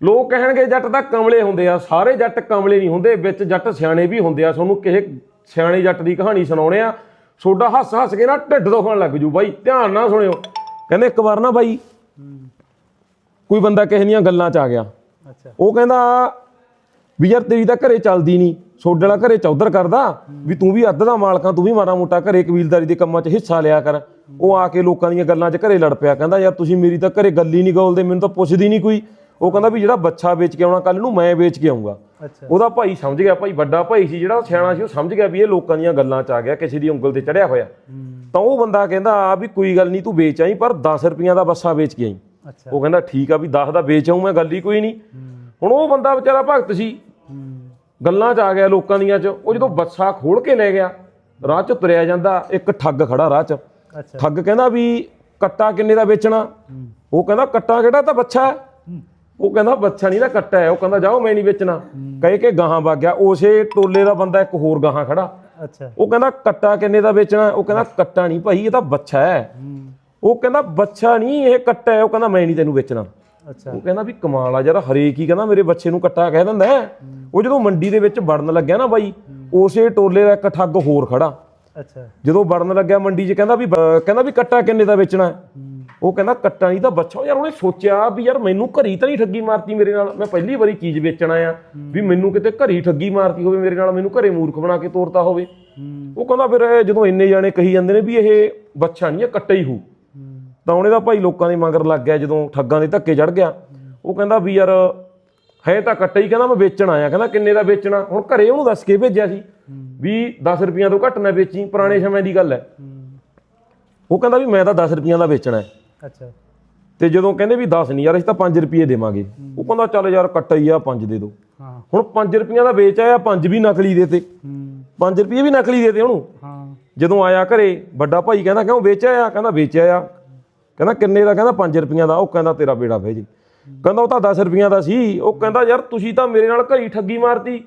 ਲੋਕ ਕਹਿਣਗੇ ਜੱਟ ਤਾਂ ਕਮਲੇ ਹੁੰਦੇ ਆ ਸਾਰੇ ਜੱਟ ਕਮਲੇ ਨਹੀਂ ਹੁੰਦੇ ਵਿੱਚ ਜੱਟ ਸਿਆਣੇ ਵੀ ਹੁੰਦੇ ਆ। ਤੁਹਾਨੂੰ ਕਿਸੇ ਸਿਆਣੇ ਜੱਟ ਦੀ ਕਹਾਣੀ ਸੁਣਾਉਣੇ ਆ ਛੋਡਾ ਹੱਸ ਹੱਸ ਕੇ ਨਾ ਢਿੱਡ ਦੁਖਣ ਲੱਗ ਜੂ ਬਾਈ ਧਿਆਨ ਨਾਲ ਸੁਣਿਓ। ਕਹਿੰਦੇ ਇੱਕ ਵਾਰ ਨਾ ਬਾਈ ਕੋਈ ਬੰਦਾ ਕਿਸੇ ਦੀਆਂ ਗੱਲਾਂ 'ਚ ਆ ਗਿਆ। ਅੱਛਾ। ਉਹ ਕਹਿੰਦਾ ਵੀ ਯਾਰ ਤੇਰੀ ਤਾਂ ਘਰੇ ਚੱਲਦੀ ਨਹੀਂ ਸੋਡੇ ਵਾਲਾ ਘਰੇ ਚੌਧਰ ਕਰਦਾ ਵੀ ਤੂੰ ਵੀ ਅੱਧ ਦਾ ਮਾਲਕਾਂ ਤੂੰ ਵੀ ਮਾੜਾ ਮੋਟਾ ਘਰੇ ਕਬੀਲਦਾਰੀ ਦੇ ਕੰਮਾਂ 'ਚ ਹਿੱਸਾ ਲਿਆ ਕਰ। ਉਹ ਆ ਕੇ ਲੋਕਾਂ ਦੀਆਂ ਗੱਲਾਂ 'ਚ ਘਰੇ ਲੜ ਪਿਆ ਕਹਿੰਦਾ ਯਾਰ ਤੁਸੀਂ ਮੇਰੀ ਤਾਂ ਘਰੇ ਗੱਲ ਹੀ ਨਹੀਂ ਗੋਲਦੇ ਮੈਨੂੰ ਤਾਂ ਪੁੱਛਦੀ ਨਹੀਂ ਕੋਈ। ਉਹ ਕਹਿੰਦਾ ਵੀ ਜਿਹੜਾ ਬੱਚਾ ਵੇਚ ਕੇ ਆਉਣਾ ਕੱਲ ਨੂੰ ਮੈਂ ਵੇਚ ਕੇ ਆਉਂਗਾ ਅੱਛਾ। ਉਹਦਾ ਭਾਈ ਸਮਝ ਗਿਆ ਭਾਈ ਵੱਡਾ ਭਾਈ ਸੀ ਜਿਹੜਾ ਸਿਆਣਾ ਸੀ ਉਹ ਸਮਝ ਗਿਆ ਵੀ ਇਹ ਲੋਕਾਂ ਦੀਆਂ ਗੱਲਾਂ 'ਚ ਆ ਗਿਆ ਕਿਸੇ ਦੀ ਉਂਗਲ ਤੇ ਚੜਿਆ ਹੋਇਆ। ਤਾਂ ਉਹ ਬੰਦਾ ਕਹਿੰਦਾ ਆ ਵੀ ਕੋਈ ਗੱਲ ਨਹੀਂ ਤੂੰ ਵੇਚ ਆਈ ਪਰ 10 ਰੁਪਈਆਂ ਦਾ ਬੱਸਾ ਵੇਚ ਕੇ ਆਈ। ਉਹ ਕਹਿੰਦਾ ਠੀਕ ਆ ਵੀ 10 ਦਾ ਵੇਚ ਆਊਂ ਮੈਂ ਗੱਲ ਹੀ ਕੋਈ ਨਹੀਂ। ਹੁਣ ਉਹ ਬੰਦਾ ਵਿਚਾਰਾ ਭਗਤ ਸੀ। ਗੱਲਾਂ 'ਚ ਆ ਗਿਆ ਲੋਕਾਂ ਦੀਆਂ 'ਚ। ਉਹ ਜਦੋਂ ਬੱਸਾ ਖੋਲ ਕੇ ਲੈ ਗਿਆ ਰਾਹ 'ਚ ਤੁਰਿਆ ਜਾਂਦਾ ਇੱਕ ਠੱਗ ਖੜਾ ਰਾਹ 'ਚ। ਠੱਗ ਕਹਿੰਦਾ ਵੀ ਕੱਟਾ ਕਿੰਨੇ ਦਾ ਵੇਚਣਾ? ਉਹ ਕਹਿੰਦਾ ਕੱਟਾ ਕਿਹੜਾ? ਤਾਂ ਬੱਚਾ ਹੈ। ਉਹ ਕਹਿੰਦਾ ਬੱਚਾ ਨਹੀਂ ਨਾ ਕੱਟਾ ਹੈ। ਉਹ ਕਹਿੰਦਾ ਜਾਓ ਮੈਂ ਨਹੀਂ ਵੇਚਣਾ। ਕਹੇ ਕਿ ਗਾਹਾਂ ਵਗ ਗਿਆ। ਉਸੇ ਟੋਲੇ ਦਾ ਬੰਦਾ ਇੱਕ ਹੋਰ ਗਾਹਾਂ ਖੜਾ। ਅੱਛਾ। ਉਹ ਕਹਿੰਦਾ ਕੱਟਾ ਕਿੰਨੇ ਦਾ ਵੇਚਣਾ ਉਹ ਕਹਿੰਦਾ ਕੱਟਾ ਨਹੀਂ ਭਾਈ ਇਹ ਤਾਂ ਬੱਚਾ ਹੈ। ਉਹ ਕਹਿੰਦਾ ਬੱਚਾ ਨਹੀਂ ਇਹ ਕੱਟਾ ਹੈ। ਉਹ ਕਹਿੰਦਾ ਮੈਂ ਨਹੀਂ ਤੈਨੂੰ ਵੇਚਣਾ। ਅੱਛਾ। ਉਹ ਕਹਿੰਦਾ ਵੀ ਕਮਾਲ ਆ ਯਾਰ ਹਰੇਕ ਹੀ ਕਹਿੰਦਾ ਮੇਰੇ ਬੱਚੇ ਨੂੰ ਕੱਟਾ ਕਹਿ ਦਿੰਦਾ। ਉਹ ਜਦੋਂ ਮੰਡੀ ਦੇ ਵਿੱਚ ਵੜਨ ਲੱਗਿਆ ਨਾ ਬਾਈ ਉਸੇ ਟੋਲੇ ਦਾ ਇੱਕ ਠੱਗ ਹੋਰ ਖੜਾ। ਅੱਛਾ। ਜਦੋਂ ਵੜਨ ਲੱਗਿਆ ਮੰਡੀ 'ਚ ਕਹਿੰਦਾ ਵੀ ਕਹਿੰਦਾ ਵੀ ਕੱਟਾ ਕਿੰਨੇ ਦਾ ਵੇਚਣਾ? ਉਹ ਕਹਿੰਦਾ ਕੱਟਾ ਨਹੀਂ ਤਾਂ ਬੱਚਾ ਯਾਰ ਉਹਨੇ ਸੋਚਿਆ ਵੀ ਯਾਰ ਮੈਨੂੰ ਘਰੀ ਤਾਂ ਨਹੀਂ ਠੱਗੀ ਮਾਰਤੀ ਮੇਰੇ ਨਾਲ। ਮੈਂ ਪਹਿਲੀ ਵਾਰੀ ਚੀਜ਼ ਵੇਚਣਾ ਆ ਵੀ ਮੈਨੂੰ ਕਿਤੇ ਘਰੀ ਠੱਗੀ ਮਾਰਤੀ ਹੋਵੇ ਮੇਰੇ ਨਾਲ ਮੈਨੂੰ ਘਰੇ ਮੂਰਖ ਬਣਾ ਕੇ ਤੋਰਤਾ ਹੋਵੇ। ਉਹ ਕਹਿੰਦਾ ਫਿਰ ਇਹ ਜਦੋਂ ਇੰਨੇ ਜਾਣੇ ਕਹੀ ਜਾਂਦੇ ਨੇ ਵੀ ਇਹ ਬੱਚਾ ਨਹੀਂ ਇਹ ਕੱਟਾ ਹੀ ਹੋਊ। ਤਾਂ ਉਹਨੇ ਦਾ ਭਾਈ ਲੋਕਾਂ ਦੇ ਮਗਰ ਲੱਗ ਗਿਆ ਜਦੋਂ ਠੱਗਾਂ ਦੇ ਧੱਕੇ ਚੜ ਗਿਆ। ਉਹ ਕਹਿੰਦਾ ਵੀ ਯਾਰ ਹੈ ਤਾਂ ਕੱਟਾ ਹੀ ਕਹਿੰਦਾ ਮੈਂ ਵੇਚਣ ਆਇਆ। ਕਹਿੰਦਾ ਕਿੰਨੇ ਦਾ ਵੇਚਣਾ? ਹੁਣ ਘਰੇ ਉਹਨੂੰ ਦੱਸ ਕੇ ਭੇਜਿਆ ਸੀ ਵੀ 10 ਰੁਪਈਆਂ ਤੋਂ ਘੱਟ ਨਾ ਵੇਚੀ ਪੁਰਾਣੇ ਸਮੇਂ ਦੀ ਗੱਲ ਹੈ। ਉਹ ਕਹਿੰਦਾ ਵੀ ਮੈਂ ਤਾਂ 10 ਰੁਪਈਆਂ ਦਾ ਵੇਚਣਾ ਹੈ। ਅੱਛਾ। ਤੇ ਜਦੋਂ ਕਹਿੰਦੇ ਵੀ 10 ਨਹੀਂ ਯਾਰ ਅਸੀਂ ਤਾਂ 5 ਰੁਪਏ ਦੇਵਾਂਗੇ ਉਹ ਕਹਿੰਦਾ ਚੱਲ ਯਾਰ ਕੱਟਾ ਹੀ ਆ 5 ਦੇ ਦਿਓ ਹਾਂ। ਹੁਣ 5 ਰੁਪਈਆਂ ਦਾ ਵੇਚ ਆਇਆ 5 ਵੀ ਨਕਲੀ ਦੇਤੇ। 5 ਰੁਪਏ ਵੀ ਨਕਲੀ ਦੇਤੇ ਉਹਨੂੰ। ਹਾਂ। ਜਦੋਂ ਆਇਆ ਘਰੇ ਵੱਡਾ ਭਾਈ ਕਹਿੰਦਾ ਕਿਉਂ ਵੇਚਿਆ ਆ ਕਹਿੰਦਾ ਵੇਚਿਆ ਆ ਕਹਿੰਦਾ ਕਿੰਨੇ ਦਾ? ਕਹਿੰਦਾ 5 ਰੁਪਈਆਂ ਦਾ। ਉਹ ਕਹਿੰਦਾ ਤੇਰਾ ਬੇੜਾ ਭੇਜ ਕਹਿੰਦਾ ਉਹ ਤਾਂ 10 ਰੁਪਈਆਂ ਦਾ ਸੀ। ਉਹ ਕਹਿੰਦਾ ਯਾਰ ਤੁਸੀਂ ਤਾਂ ਮੇਰੇ ਨਾਲ ਘਰੀ ਠੱਗੀ ਮਾਰਤੀ।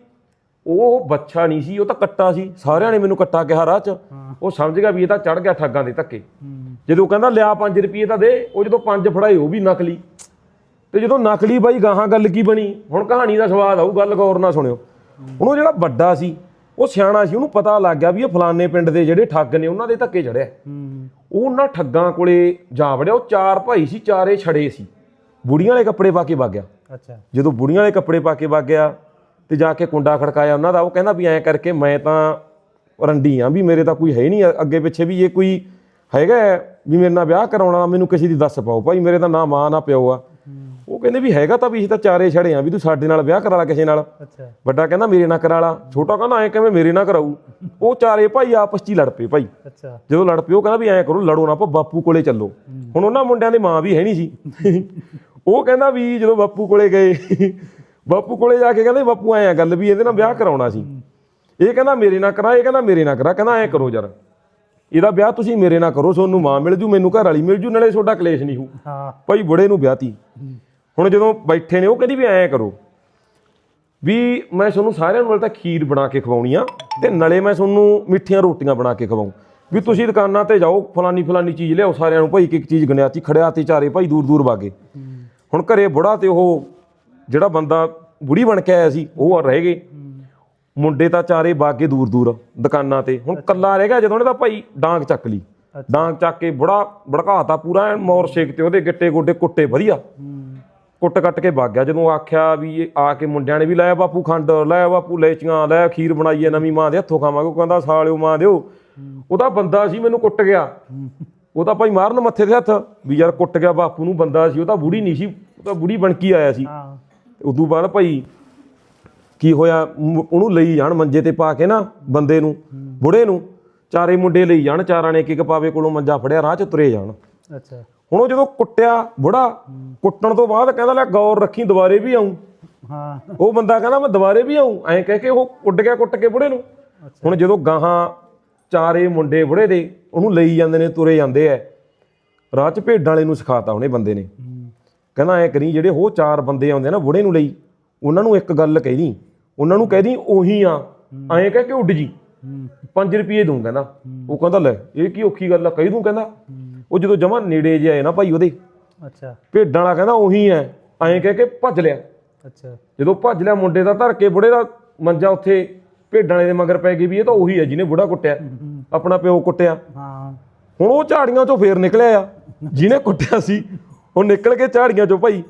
ਉਹ ਬੱਚਾ ਨਹੀਂ ਸੀ ਉਹ ਤਾਂ ਕੱਟਾ ਸੀ। ਸਾਰਿਆਂ ਨੇ ਮੈਨੂੰ ਕੱਟਾ ਕਿਹਾ ਰਾਹ 'ਚ। ਉਹ ਸਮਝ ਗਿਆ ਵੀ ਇਹ ਤਾਂ ਚੜ ਗਿਆ ਠੱਗਾਂ ਦੇ ਧੱਕੇ। ਜਦੋਂ ਕਹਿੰਦਾ ਲਿਆ 5 ਰੁਪਏ ਤਾਂ ਦੇ ਉਹ ਜਦੋਂ 5 ਫੜਾਏ ਉਹ ਵੀ ਨਕਲੀ। ਤੇ ਜਦੋਂ ਨਕਲੀ ਬਾਈ ਗਾਹਾਂ ਗੱਲ ਕੀ ਬਣੀ? ਹੁਣ ਕਹਾਣੀ ਦਾ ਸਵਾਦ ਆਊ ਗੱਲ ਗੌਰ ਨਾਲ ਸੁਣਿਓ। ਹੁਣ ਉਹ ਜਿਹੜਾ ਵੱਡਾ ਸੀ ਉਹ ਸਿਆਣਾ ਸੀ ਉਹਨੂੰ ਪਤਾ ਲੱਗ ਗਿਆ ਵੀ ਇਹ ਫਲਾਣੇ ਪਿੰਡ ਦੇ ਜਿਹੜੇ ਠੱਗ ਨੇ ਉਹਨਾਂ ਦੇ ਧੱਕੇ ਚੜਿਆ। ਉਹ ਉਹਨਾਂ ਠੱਗਾਂ ਕੋਲੇ ਜਾ ਵੜਿਆ ਉਹ ਚਾਰ ਭਾਈ ਸੀ ਚਾਰੇ ਛੜੇ ਸੀ। ਬੁੜੀਆਂ ਵਾਲੇ ਕੱਪੜੇ ਪਾ ਕੇ ਵਗ ਗਿਆ। ਅੱਛਾ। ਜਦੋਂ ਬੁੜੀਆਂ ਵਾਲੇ ਕੱਪੜੇ ਪਾ ਕੇ ਵਗ ਗਿਆ ਤੇ ਜਾ ਕੇ ਕੁੰਡਾ ਖੜਕਾਇਆ ਉਹਨਾਂ ਦਾ ਉਹ ਕਹਿੰਦਾ ਵੀ ਐਂ ਕਰਕੇ ਮੈਂ ਤਾਂ ਰੰਡੀ ਆ ਵੀ ਮੇਰੇ ਤਾਂ ਕੋਈ ਹੈ ਹੀ ਨਹੀਂ ਅੱਗੇ ਪਿੱਛੇ ਵੀ ਇਹ ਕੋਈ ਹੈਗਾ ਵੀ ਮੇਰੇ ਨਾਲ ਵਿਆਹ ਕਰਾਉਣਾ ਮੈਨੂੰ ਕਿਸੇ ਦੀ ਦੱਸ ਪਾਓ। ਭਾਈ ਮੇਰੇ ਤਾਂ ਨਾ ਮਾਂ ਨਾ ਪਿਓ ਆ। ਉਹ ਕਹਿੰਦੇ ਵੀ ਹੈਗਾ ਤਾਂ ਵੀ ਅਸੀਂ ਤਾਂ ਚਾਰੇ ਛੜੇ ਆ ਵੀ ਤੂੰ ਸਾਡੇ ਨਾਲ ਵਿਆਹ ਕਰਾ ਲਾ ਕਿਸੇ ਨਾਲ। ਅੱਛਾ। ਵੱਡਾ ਕਹਿੰਦਾ ਮੇਰੇ ਨਾਲ ਕਰਾ ਲਾ। ਛੋਟਾ ਕਹਿੰਦਾ ਐਂ ਕਿਵੇਂ ਮੇਰੇ ਨਾਲ ਕਰਾਊ। ਉਹ ਚਾਰੇ ਭਾਈ ਆਪਸ 'ਚ ਹੀ ਲੜ ਪਏ ਭਾਈ। ਅੱਛਾ। ਜਦੋਂ ਲੜ ਪਿਓ ਕਹਿੰਦਾ ਵੀ ਐਂ ਕਰੋ ਲੜੋ ਨਾ ਆਪਾਂ ਬਾਪੂ ਕੋਲੇ ਚੱਲੋ। ਹੁਣ ਉਹਨਾਂ ਮੁੰਡਿਆਂ ਦੀ ਮਾਂ ਵੀ ਹੈ ਨਹੀਂ ਸੀ। ਉਹ ਕਹਿੰਦਾ ਵੀ ਜਦੋਂ ਬਾਪੂ ਕੋਲੇ ਗਏ ਬਾਪੂ ਕੋਲੇ ਜਾ ਕੇ ਕਹਿੰਦੇ ਬਾਪੂ ਐਂ ਆ ਗੱਲ ਵੀ ਇਹਦੇ ਨਾਲ ਵਿਆਹ ਕਰਾਉਣਾ ਸੀ। ਇਹ ਕਹਿੰਦਾ ਮੇਰੇ ਨਾਲ ਕਰਾ ਇਹ ਕਹਿੰਦਾ ਮੇਰੇ ਨਾਲ ਕਰਾ ਕਹਿੰਦਾ ਐਂ ਕਰੋ ਯਾਰ। ਇਹਦਾ ਵਿਆਹ ਤੁਸੀਂ ਮੇਰੇ ਨਾਲ ਕਰੋ ਤੁਹਾਨੂੰ ਮਾਂ ਮਿਲ ਜੂ ਮੈਨੂੰ ਘਰ ਵਾਲੀ ਮਿਲ ਜੂ ਨਾਲੇ ਤੁਹਾਡਾ ਕਲੇਸ਼ ਨਹੀਂ ਹੋਊ। ਹਾਂ। ਭਾਈ ਬੁੜੇ ਨੂੰ ਵਿਆਹਤੀ ਹੁਣ ਜਦੋਂ ਬੈਠੇ ਨੇ ਉਹ ਕਹਿੰਦੀ ਵੀ ਐਂ ਕਰੋ ਵੀ ਮੈਂ ਤੁਹਾਨੂੰ ਸਾਰਿਆਂ ਨੂੰ ਤਾਂ ਖੀਰ ਬਣਾ ਕੇ ਖਵਾਉਣੀ ਆ ਤੇ ਨਲੇ ਮੈਂ ਤੁਹਾਨੂੰ ਮਿੱਠੀਆਂ ਰੋਟੀਆਂ ਬਣਾ ਕੇ ਖਵਾਉਂ। ਵੀ ਤੁਸੀਂ ਦੁਕਾਨਾਂ ਤੇ ਜਾਓ ਫਲਾਨੀ ਫਲਾਨੀ ਚੀਜ਼ ਲਿਆਓ ਸਾਰਿਆਂ ਨੂੰ ਭਾਈ ਇੱਕ ਇੱਕ ਚੀਜ਼ ਗਣਿਆਤੀ ਖੜਿਆ ਤੇ ਚਾਰੇ ਭਾਈ ਦੂਰ ਦੂਰ ਵਾਗੇ। ਹੁਣ ਘਰੇ ਬੁੜਾ ਤੇ ਉਹ ਜਿਹੜਾ ਬੰਦਾ ਬੁੜੀ ਬਣ ਕੇ ਆਇਆ ਸੀ ਉਹ ਰਹਿ ਗਏ। ਮੁੰਡੇ ਤਾਂ ਚਾਰੇ ਬਾਗੇ ਦੂਰ ਦੂਰ ਦੁਕਾਨਾਂ ਤੇ। ਹੁਣ ਕੱਲਾ ਰਹਿ ਗਿਆ ਜਦੋਂ ਉਹਨੇ ਤਾਂ ਭਾਈ ਡਾਂਗ ਚੱਕ ਲਈ। ਡਾਂਗ ਚੱਕ ਕੇ ਬੁੜਾ ਭੜਕਾਤਾ ਪੂਰਾ ਐਨ ਮੌਰ ਸ਼ੇਕ ਤੇ ਉਹਦੇ ਗਿੱਟੇ ਗੋਡੇ ਕੁੱਟੇ ਵਧੀਆ। ਕੁੱਟ ਕੱਟ ਕੇ ਵਗ ਗਿਆ। ਜਦੋਂ ਆਖਿਆ ਵੀ ਇਹ ਆ ਕੇ ਮੁੰਡਿਆਂ ਨੇ ਵੀ ਲੈ ਬਾਪੂ ਖੰਡ ਲੈ ਬਾਪੂ ਲੈਚੀਆਂ ਲੈ ਖੀਰ ਬਣਾਈਏ ਨਵੀਂ ਮਾਂ ਦੇ ਹੱਥੋਂ ਖਾਵਾਂਗੇ। ਉਹ ਕਹਿੰਦਾ ਸਾਲਿਓ ਮਾਂ ਦਿਓ। ਉਹਦਾ ਬੰਦਾ ਸੀ ਮੈਨੂੰ ਕੁੱਟ ਗਿਆ। ਉਹ ਤਾਂ ਭਾਈ ਮਾਰਨ ਮੱਥੇ ਤੇ ਹੱਥ ਵੀ ਯਾਰ ਕੁੱਟ ਗਿਆ ਬਾਪੂ ਨੂੰ ਬੰਦਾ ਸੀ। ਉਹ ਤਾਂ ਬੁੜੀ ਨਹੀਂ ਸੀ ਉਹ ਤਾਂ ਬੁੜੀ ਬਣ ਕੇ ਆਇਆ ਸੀ। ਹਾਂ। ਤੇ ਉਦੋਂ ਬਾਅਦ ਭਾਈ ਕੀ ਹੋਇਆ? ਮ- ਉਹਨੂੰ ਲਈ ਜਾਣ ਮੰਜੇ ਤੇ ਪਾ ਕੇ ਨਾ ਬੰਦੇ ਨੂੰ ਬੁੜੇ ਨੂੰ। ਚਾਰੇ ਮੁੰਡੇ ਲਈ ਜਾਣ ਚਾਰਾਂ ਨੇ ਇੱਕ ਇੱਕ ਪਾਵੇ ਕੋਲੋਂ ਮੰਜਾ ਫੜਿਆ ਰਾਹ 'ਚ ਤੁਰੇ ਜਾਣ। ਅੱਛਾ। ਹੁਣ ਉਹ ਜਦੋਂ ਕੁੱਟਿਆ ਬੁੜਾ ਕੁੱਟਣ ਤੋਂ ਬਾਅਦ ਕਹਿੰਦਾ ਲੈ ਗੌਰ ਰੱਖੀ ਦੁਬਾਰੇ ਵੀ ਆਉਂ ਹਾਂ। ਉਹ ਬੰਦਾ ਕਹਿੰਦਾ ਮੈਂ ਦੁਬਾਰੇ ਵੀ ਆਉਂ ਐਂ ਕਹਿ ਕੇ ਉਹ ਉੱਡ ਗਿਆ ਕੁੱਟ ਕੇ ਬੁੜੇ ਨੂੰ। ਹੁਣ ਜਦੋਂ ਗਾਹਾਂ ਚਾਰੇ ਮੁੰਡੇ ਬੁੜੇ ਦੇ ਉਹਨੂੰ ਲਈ ਜਾਂਦੇ ਨੇ ਤੁਰੇ ਜਾਂਦੇ ਐ। ਰਾਹ 'ਚ ਭੇਡਾਂ ਵਾਲੇ ਨੂੰ ਸਿਖਾਤਾ ਉਹਨੇ ਬੰਦੇ ਨੇ। ਕਹਿੰਦਾ ਐ ਕਰੀ ਜਿਹੜੇ ਉਹ ਚਾਰ ਬੰਦੇ ਆਉਂਦੇ ਆ ਨਾ ਬੁੜੇ ਨੂੰ ਲਈ ਉਹਨਾਂ ਨੂੰ ਇੱਕ ਗੱਲ ਕਹਿਦੀ ਉਹਨਾਂ ਨੂੰ ਕਹਿਦੀ ਉਹੀ ਆ। ਐਂ ਕਹਿ ਕੇ ਉੱਡ ਜੀ। 5 ਰੁਪਏ ਦੂੰ ਕਹਿੰਦਾ। ਉਹ ਕਹਿੰਦਾ ਲੈ ਇਹ ਕੀ ਔਖੀ ਗੱਲ ਆ ਕਹਿ ਦੂੰ ਕਹਿੰਦਾ। ਉਹ ਜਦੋਂ ਜਮਾ ਨੇੜੇ ਜੇ ਆਏ ਨਾ ਭਾਈ ਉਹਦੇ ਅੱਛਾ। ਭੇਡਾਂ ਵਾਲਾ ਕਹਿੰਦਾ ਉਹੀ ਐ। ਐਂ ਕਹਿ ਕੇ ਭੱਜ ਲਿਆ। ਅੱਛਾ। ਜਦੋਂ ਭੱਜ ਲਿਆ ਮੁੰਡੇ ਦਾ ਧਰ ਕੇ ਬੁੜੇ ਦਾ ਮੰਜਾ ਉੱਥੇ ਭੇਡਾਂ ਵਾਲੇ ਦੇ ਮਗਰ ਪੈ ਗਈ ਵੀ ਇਹ ਤਾਂ ਉਹੀ ਹੈ ਜਿਹਨੇ ਬੁੜਾ ਕੁੱਟਿਆ ਆਪਣਾ ਪਿਓ ਕੁੱਟਿਆ। ਹਾਂ। ਹੁਣ ਉਹ ਝਾੜੀਆਂ ਚੋਂ ਫੇਰ ਨਿਕਲਿਆ ਆ। ਜਿਹਨੇ ਕੁੱਟਿਆ ਸੀ ਉਹ ਨਿਕਲ ਕੇ ਝਾੜੀਆਂ ਚੋਂ ਭਾਈ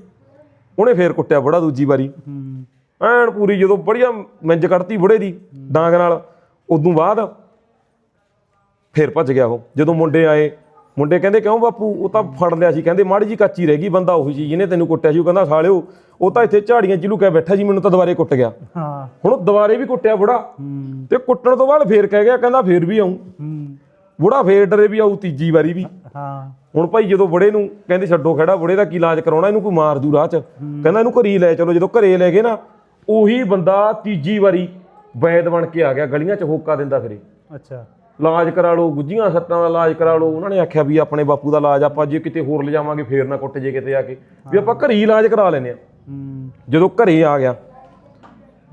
ਉਹਨੇ ਫੇਰ ਕੁੱਟਿਆ ਬੁੜਾ ਦੂਜੀ ਵਾਰੀ। ਐਨ ਪੂਰੀ ਜਦੋਂ ਬੜੀਆ ਮਿੰਜ ਕੱਢਤੀ ਬੁੜੇ ਦੀ ਡਾਂਗ ਨਾਲ ਉਦੋਂ ਬਾਅਦ ਫੇਰ ਭੱਜ ਗਿਆ ਉਹ। ਜਦੋਂ ਮੁੰਡੇ ਆਏ ਮੁੰਡੇ ਕਹਿੰਦੇ ਕਿਉਂ ਬਾਪੂ? ਉਹ ਤਾਂ ਫੜ ਲਿਆ ਸੀ। ਕਹਿੰਦੇ ਮਾੜੀ ਜੀ ਕੱਚੀ ਰਹਿ ਗਈ ਬੰਦਾ ਉਹੀ ਸੀ ਜਿਹਨੇ ਤੈਨੂੰ ਕੁੱਟਿਆ ਸੀ ਉਹ ਕਹਿੰਦਾ ਸਾਲਿਓ ਉਹ ਤਾਂ ਇੱਥੇ ਝਾੜੀਆਂ 'ਚ ਲੁਕਿਆ ਬੈਠਾ ਸੀ ਮੈਨੂੰ ਤਾਂ ਦੁਬਾਰੇ ਕੁੱਟ ਗਿਆ। ਹਾਂ। ਹੁਣ ਉਹ ਦੁਬਾਰੇ ਵੀ ਕੁੱਟਿਆ ਬੁੜਾ। ਤੇ ਕੁੱਟਣ ਤੋਂ ਬਾਅਦ ਫੇਰ ਕਹਿ ਗਿਆ ਕਹਿੰਦਾ ਫੇਰ ਵੀ ਆਉਂ ਹੂੰ। ਬੁੜਾ ਫੇਰ ਡਰੇ ਵੀ ਆਊ ਤੀਜੀ ਵਾਰੀ ਵੀ। ਹਾਂ। ਹੁਣ ਭਾਈ ਜਦੋਂ ਬੁੜੇ ਨੂੰ ਕਹਿੰਦੇ ਛੱਡੋ ਖੜਾ ਬੁੜੇ ਦਾ ਕੀ ਇਲਾਜ ਕਰਾਉਣਾ ਇਹਨੂੰ ਕੋਈ ਮਾਰ ਜੂ ਰਾਹ 'ਚ। ਕਹਿੰਦਾ ਇਹਨੂੰ ਘਰੀ ਲੈ ਚਲੋ ਜਦੋਂ ਘਰੇ ਲੈ ਗਏ ਨਾ ਉਹੀ ਬੰਦਾ ਤੀਜੀ ਵਾਰੀ ਵੈਦ ਬਣ ਕੇ ਆ ਗਿਆ ਗਲੀਆਂ 'ਚ ਹੋਕਾ ਦਿੰਦਾ ਫਿਰੇ। ਅੱਛਾ। ਇਲਾਜ ਕਰਾ ਲਓ ਗੁੱਜੀਆਂ ਸੱਟਾਂ ਦਾ ਇਲਾਜ ਕਰਾ ਲਓ ਉਹਨਾਂ ਨੇ ਆਖਿਆ ਵੀ ਆਪਣੇ ਬਾਪੂ ਦਾ ਇਲਾਜ ਆਪਾਂ ਜੇ ਕਿਤੇ ਹੋਰ ਲਿਜਾਵਾਂਗੇ ਫੇਰ ਨਾ ਕੁੱਟ ਜੇ ਕਿਤੇ ਆ ਕੇ। ਵੀ ਆਪਾਂ ਘਰੇ ਹੀ ਇਲਾਜ ਕਰਾ ਲੈਨੇ ਆ ਹੂੰ। ਜਦੋਂ ਘਰੇ ਆ ਗਿਆ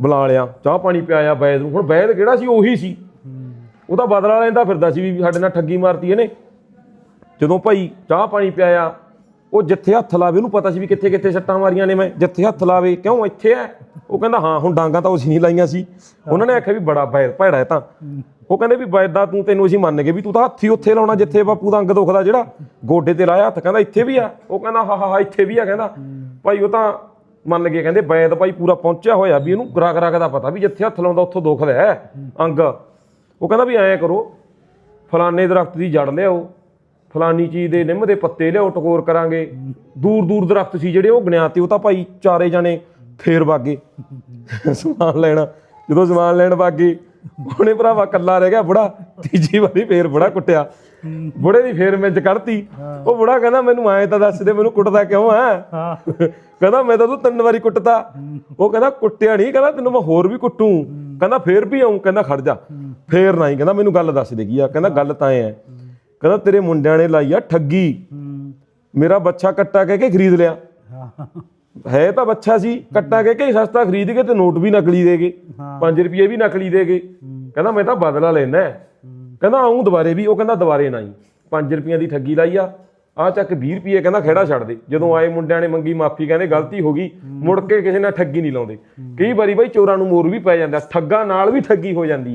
ਬੁਲਾ ਲਿਆ ਚਾਹ ਪਾਣੀ ਪਿਆਇਆ ਵੈਦ ਨੂੰ। ਹੁਣ ਵੈਦ ਕਿਹੜਾ ਸੀ? ਉਹੀ ਸੀ। ਉਹ ਤਾਂ ਬਦਲਾ ਲੈਂਦਾ ਫਿਰਦਾ ਸੀ ਵੀ ਸਾਡੇ ਨਾਲ ਠੱਗੀ ਮਾਰਤੀ ਇਹਨੇ। ਜਦੋਂ ਭਾਈ ਚਾਹ ਪਾਣੀ ਪਿਆਇਆ ਉਹ ਜਿੱਥੇ ਹੱਥ ਲਾਵੇ ਉਹਨੂੰ ਪਤਾ ਸੀ ਵੀ ਕਿੱਥੇ ਕਿੱਥੇ ਸੱਟਾਂ ਮਾਰੀਆਂ ਨੇ ਮੈਂ। ਜਿੱਥੇ ਹੱਥ ਲਾਵੇ ਕਿਉਂ ਇੱਥੇ ਐ? ਉਹ ਕਹਿੰਦਾ, ਹਾਂ, ਹੁਣ ਡਾਂਗਾ ਤਾਂ ਅਸੀਂ ਨਹੀਂ ਲਾਈਆਂ ਸੀ। ਉਹਨਾਂ ਨੇ ਆਖਿਆ ਵੀ ਬੜਾ ਬੈ ਭੈੜਾ ਹੈ ਤਾਂ। ਉਹ ਕਹਿੰਦੇ ਵੀ ਬੈਦਾ ਤੂੰ ਤੈਨੂੰ ਅਸੀਂ ਮੰਨ ਗਏ ਵੀ ਤੂੰ ਤਾਂ ਹੱਥੀ ਉੱਥੇ ਲਾਉਣਾ ਜਿੱਥੇ ਬਾਪੂ ਦਾ ਅੰਗ ਦੁਖਦਾ ਜਿਹੜਾ ਗੋਡੇ ਤੇ ਲਾਇਆ ਹੱਥ। ਕਹਿੰਦਾ, ਇੱਥੇ ਵੀ ਆ। ਉਹ ਕਹਿੰਦਾ, ਹਾਂ ਹਾਂ ਇੱਥੇ ਵੀ ਆ। ਕਹਿੰਦਾ, ਭਾਈ, ਉਹ ਤਾਂ ਮੰਨ ਗਏ। ਕਹਿੰਦੇ, ਬੈਦ ਭਾਈ ਪੂਰਾ ਪਹੁੰਚਿਆ ਹੋਇਆ ਵੀ ਇਹਨੂੰ ਗਰਾਗ ਗਰਾਗ ਦਾ ਪਤਾ ਵੀ ਜਿੱਥੇ ਹੱਥ ਲਾਉਂਦਾ ਉੱਥੋਂ ਦੁਖਦਾ ਹੈ ਅੰਗ। ਉਹ ਕਹਿੰਦਾ ਵੀ ਐਂ ਕਰੋ, ਫਲਾਣੇ ਦਰਖਤ ਦੀ ਜੜ ਲਿਆਓ। ਫਲਾਨੀ ਚੀਜ਼ ਦੇ ਨਿੰਮ ਦੇ ਪੱਤੇ ਲਿਆਓ ਟਕੋਰ ਕਰਾਂਗੇ। ਦੂਰ ਦੂਰ ਦਰਖਤ ਸੀ ਜਿਹੜੇ ਉਹ ਗਣਿਆਤੇ ਉਹ ਤਾਂ ਭਾਈ ਚਾਰੇ ਜਾਣੇ ਫੇਰ ਵਾਗੇ। ਸਮਾਨ ਲੈਣਾ ਜਦੋਂ ਸਮਾਨ ਲੈਣ ਵਾਗੇ ਉਹਨੇ ਭਰਾਵਾ ਕੱਲਾ ਰਹਿ ਗਿਆ ਬੁੜਾ ਤੀਜੀ ਵਾਰੀ ਫੇਰ ਬੁੜਾ ਕੁੱਟਿਆ। ਬੁੜੇ ਦੀ ਫੇਰ ਮਿੰਜ ਕੱਢਤੀ। ਉਹ ਬੁੜਾ ਕਹਿੰਦਾ ਮੈਨੂੰ ਐਂ ਤਾਂ ਦੱਸ ਦੇ ਮੈਨੂੰ ਕੁੱਟਦਾ ਕਿਉਂ ਆ ਹਾਂ। ਕਹਿੰਦਾ ਮੈਂ ਤਾਂ ਤੂੰ ਤਿੰਨ ਵਾਰੀ ਕੁੱਟਤਾ। ਉਹ ਕਹਿੰਦਾ ਕੁੱਟਿਆ ਨਹੀਂ ਕਹਿੰਦਾ ਤੈਨੂੰ ਮੈਂ ਹੋਰ ਵੀ ਕੁੱਟੂ। ਕਹਿੰਦਾ ਫੇਰ ਵੀ ਆਉਂ ਕਹਿੰਦਾ ਖੜ ਜਾ। ਫੇਰ ਨਹੀਂ ਕਹਿੰਦਾ ਮੈਨੂੰ ਗੱਲ ਦੱਸ ਦੇ ਕੀ ਆ? ਕਹਿੰਦਾ ਗੱਲ ਤਾਂ ਐ। ਕਹਿੰਦਾ ਤੇਰੇ ਮੁੰਡਿਆਂ ਨੇ ਲਾਈ ਆ ਠੱਗੀ। ਹੂੰ ਮੇਰਾ ਬੱਚਾ ਕੱਟਾ ਕਹਿ ਕੇ ਖਰੀਦ ਲਿਆ। ਹਾਂ ਹੈ ਤਾਂ ਬੱਚਾ ਸੀ ਕੱਟਾ ਕਹਿ ਕੇ ਸਸਤਾ ਖਰੀਦ ਕੇ ਤੇ ਨੋਟ ਵੀ ਨਕਲੀ ਦੇਗੇ 5 ਰੁਪਏ ਵੀ ਨਕਲੀ ਦੇਗੇ ਕਹਿੰਦਾ ਮੈਂ ਤਾਂ ਬਦਲਾ ਲੈਣਾ ਕਹਿੰਦਾ ਆਉਂ ਦੁਬਾਰੇ ਵੀ ਉਹ ਕਹਿੰਦਾ ਦੁਬਾਰੇ ਨਹੀਂ 5 ਰੁਪਈਆਂ ਦੀ ਠੱਗੀ ਲਾਈ ਆ। ਆ ਚੱਕ 20 ਰੁਪਏ ਕਹਿੰਦਾ ਖੇੜਾ ਛੱਡ ਦੇ। ਜਦੋਂ ਆਏ ਮੁੰਡਿਆਂ ਨੇ ਮੰਗੀ ਮਾਫੀ ਕਹਿੰਦੇ ਗਲਤੀ ਹੋ ਗਈ। ਮੁੜ ਕੇ ਕਿਸੇ ਨਾਲ ਠੱਗੀ ਨਹੀਂ ਲਾਉਂਦੇ। ਕਈ ਵਾਰੀ ਬਾਈ ਚੋਰਾਂ ਨੂੰ ਮੋਰ ਵੀ ਪੈ ਜਾਂਦਾ। ਠੱਗਾ ਨਾਲ ਵੀ ਠੱਗੀ ਹੋ ਜਾਂਦੀ ਹੈ